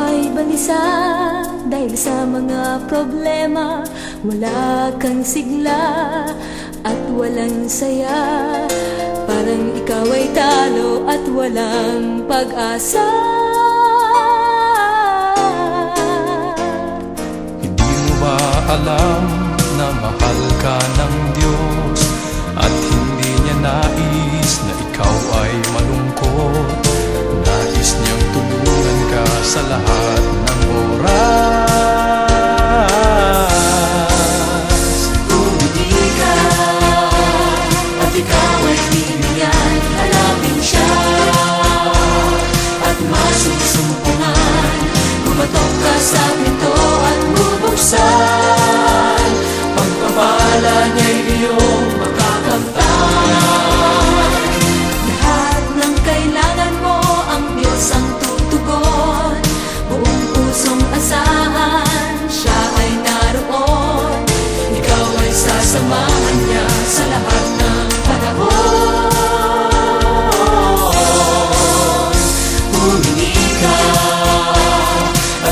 ba'y balisa Dahil sa mga problema. Wala kang sigla At walang saya. Parang ikaw ay talo At walang pag-asa. Hindi mo ba alam na mahal ka ng Diyos? At hindi niya nais na ikaw ay malungkot? Nais niyang tulungan ka sa lahat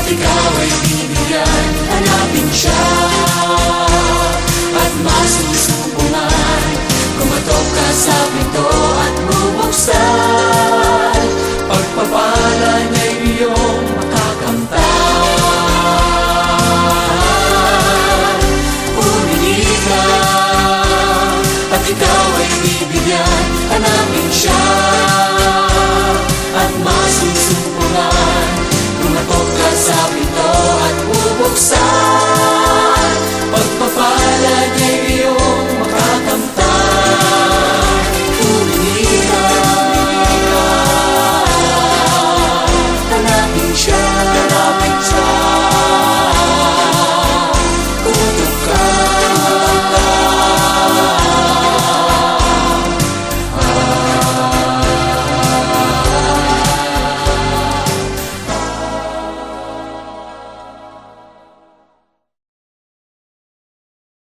ikaw ay bibigyan Hanapin siya. At masusubukan Kumatok ka sa pinto